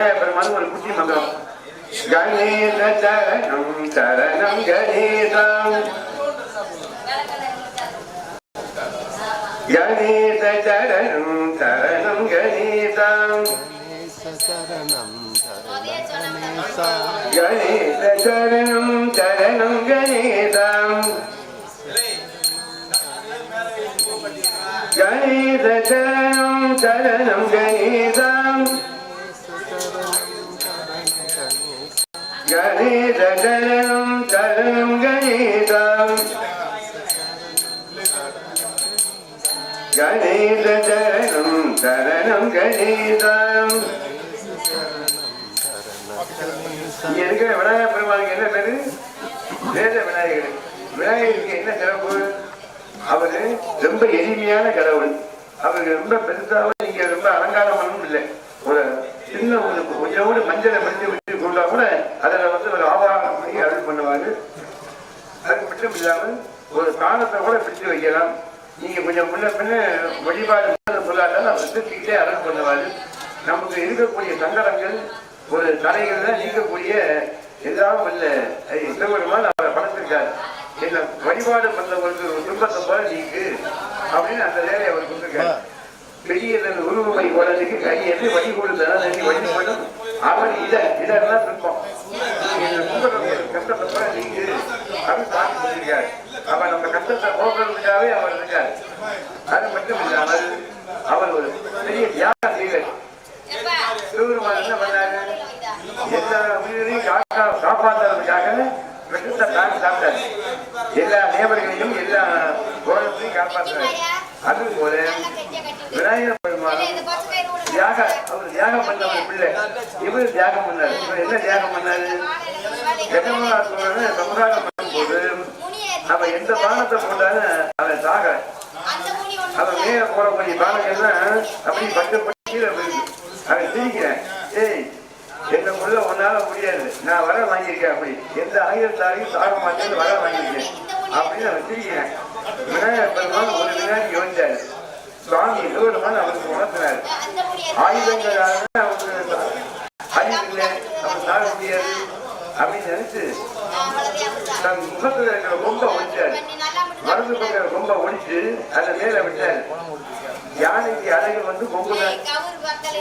பெருமாள் ஒரு குட்டி மந்திரம் கணேச சரணம் சரணம் கணேசம் கணேச சரணம் சரணம் கணேசம் சரணம் சரணம் கணேச சரணம் சரணம் கணேசம் கணேச சரணம் சரணம் கணேசம் கணேச சரணம் சரணம் கணேசம் கணேச சரணம் கணேசம் இங்க இருக்கிற விநாயகர் பெருமாளுக்கு என்ன பேரு வேத விநாயகர் விநாயகருக்கு என்ன சிறப்பு அவரு ரொம்ப எளிமையான கடவுள் அவருக்கு ரொம்ப பெருசாக நீங்க ரொம்ப அலங்காரம் பண்ணணும் இல்லை ஒரு உங்களுக்கு? ஒரு கொஞ்சோடு மஞ்சளை மஞ்சள் விட்டு கொண்டா கூட அதில் வந்து ஒரு ஆவாரம் பண்ணி அருள் பண்ணுவார். அது மட்டும் இல்லாமல் ஒரு தானத்தை கூட பிடிச்சு வைக்கலாம். நீங்கள் கொஞ்சம் முன்ன பின்ன வழிபாடு சொல்லாட்டால் அவர் திருத்திக்கிட்டே அருள் பண்ணுவார். நமக்கு இருக்கக்கூடிய சங்கடங்கள் ஒரு தடைகள்ல நீக்கக்கூடிய எல்லாம் வல்ல சிவபெருமான் அவரை படைச்சிருக்காரு. என்ன வழிபாடு பண்ணவங்களுக்கு ஒரு துன்பத்தை போல நீக்கு அப்படின்னு அந்த வேலையை அவர் கொடுத்துருக்காரு. பெரிய உருவமை குழந்தைக்கு கையெழுந்து வழி கொடுத்தா நீ வழிபடும் அவன் இத இதெல்லாம் இருக்கும். இந்த துன்பத்தை கஷ்டத்தை போல நீக்கு அப்படின்னு சொல்லியிருக்காரு அவன் நம்ம கஷ்டத்தை போக்குறதுக்காகவே அவர் இருக்காரு அது மட்டும் இல்லாமல் அவர் ஒரு பெரிய தியாகம் செய்வார் சிவபெருமான் என்ன பண்ணாரு? எல்லா உயிரையும் காக்கா காப்பாற்றுறதுக்காக விஷத்தை தாண்டி சாப்பிட்டாரு. எல்லா தேவர்களையும் எல்லா கோலத்தையும் காப்பாற்றுறாரு அது போல விநாயகர் பெருமாள் தியாக அவர் தியாகம் பண்ண பிள்ளை. இவர் தியாகம் பண்ணாரு. இவர் என்ன தியாகம் பண்ணாரு? ஜெகநாதன் சமுதாயம் பண்ணும்போது அவன் எந்த பானத்தை போட்டாலும் அவன் சாக அவன் மேல போடக்கூடிய பானங்கள்லாம் அப்படி பட்டு பட்டு கீழே போயிருக்கு அவன் சிரிக்கிறேன் ஏய் எங்க உள்ள உன்னால முடியாது நான் வர வாங்கியிருக்கேன் அப்படி எந்த ஆயுதத்தாலையும் சாக மாட்டேன்னு வர வாங்கியிருக்கேன் அப்படின்னு அவன் சிரிக்கிறேன் விநாயகர் பெருமாள் ஒரு வினாடி யோசிச்சாரு சுவாமி சிவபெருமான் அவருக்கு உணர்த்தினார். ஆயுதங்களால அவருக்கு அறிவு இல்லை அவன் சாக முடியாது அப்படின்னு நினைச்சு தன் முகத்துல இருக்கிற ரொம்ப ஒடிச்சாரு மருந்து பக்கிற ரொம்ப ஒடிச்சு அதை மேல விட்டாரு. யானைக்கு அழகு வந்து கொம்பு தான்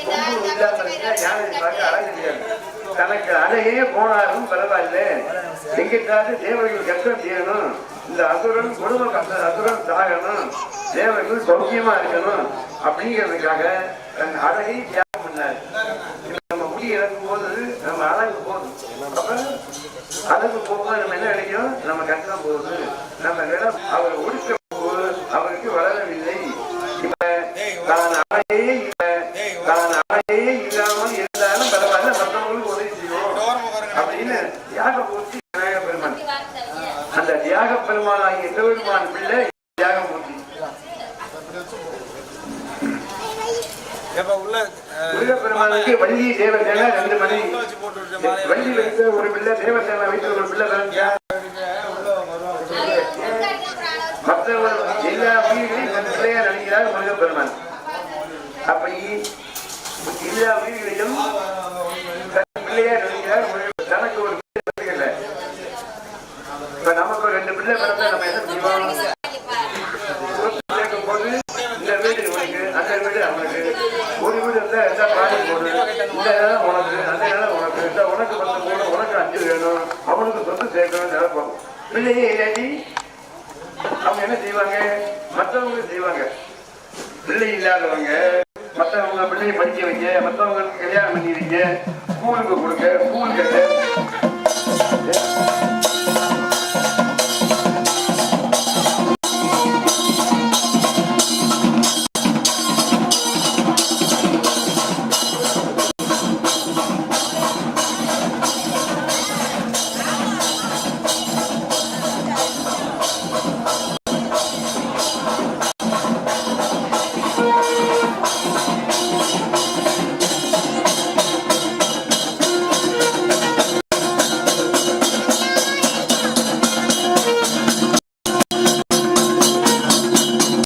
கொம்பு இல்லாம யானை பார்க்க அழகு தெரியாது தனக்கு அழகே போனாலும் பரவாயில்ல. எங்கிட்டாவது தேவர்கள் கஷ்டம் செய்யணும். இந்த அசுரன் குடும்ப கஷ்டம் அசுரன் தாகணும் தேவர்கள் சௌக்கியமா இருக்கணும். அப்படிங்கிறதுக்காக தன் அழகை தியாகம் பண்ணார். நம்ம முடி இறங்கும் போது நம்ம அழகு போதும். அப்ப அழகு போகும்போது நம்ம என்ன நினைக்கிறோம்? நம்ம கஷ்டம் போகுது. நம்ம நிலம் அவர் ஒடுக்க போது அவருக்கு வளரவில்லை இப்ப தான் அழகே இல்ல தான் அழகே இல்லாமல் இருந்தாலும் பரவாயில்ல மற்றவங்களுக்கு உதவி செய்வோம் அப்படின்னு தியாக பூர்த்தி விநாயக பெருமான் அந்த பெருமான் ஆகிய சிவபெருமான் பிள்ளை தியாகமூர்த்தி. முருகப்பெருமானுக்கு வள்ளி தேவசேனா ரெண்டு மணி வள்ளி வைத்த ஒரு பிள்ளை தேவசேனா வைத்த ஒரு பிள்ளை மற்றவர் எல்லா உயிர்களையும் தன் பிள்ளையா நினைக்கிறார் முருகப்பெருமான். அப்படி எல்லா உயிர்களையும் தன் பிள்ளையா நினைக்கிறார் முருகன் தனக்கு ஒரு பிள்ளை பிறக்கல இப்ப நமக்கு ஒரு ரெண்டு பிள்ளை பிறந்தா நம்ம என்ன செய்வோம் சொத்து சேர்க்கும் போது இந்த வீடு உனக்கு அந்த வீடு அவனுக்கு ஒரு வீடு இருந்தா எந்த பாதி போடு? இந்த இடம் உனக்கு அந்த இடம் உனக்கு. இந்த உனக்கு பத்து போடு உனக்கு அஞ்சு வேணும். அவனுக்கு சொத்து சேர்க்கணும் நினைப்போம் பிள்ளையே இல்லாட்டி அவங்க என்ன செய்வாங்க? மற்றவங்க செய்வாங்க. பிள்ளை இல்லாதவங்க மற்றவங்க பிள்ளையை படிக்க வைக்க மற்றவங்களுக்கு கல்யாணம் பண்ணி வைக்க ஸ்கூலுக்கு கொடுக்க ஸ்கூல் கட்ட.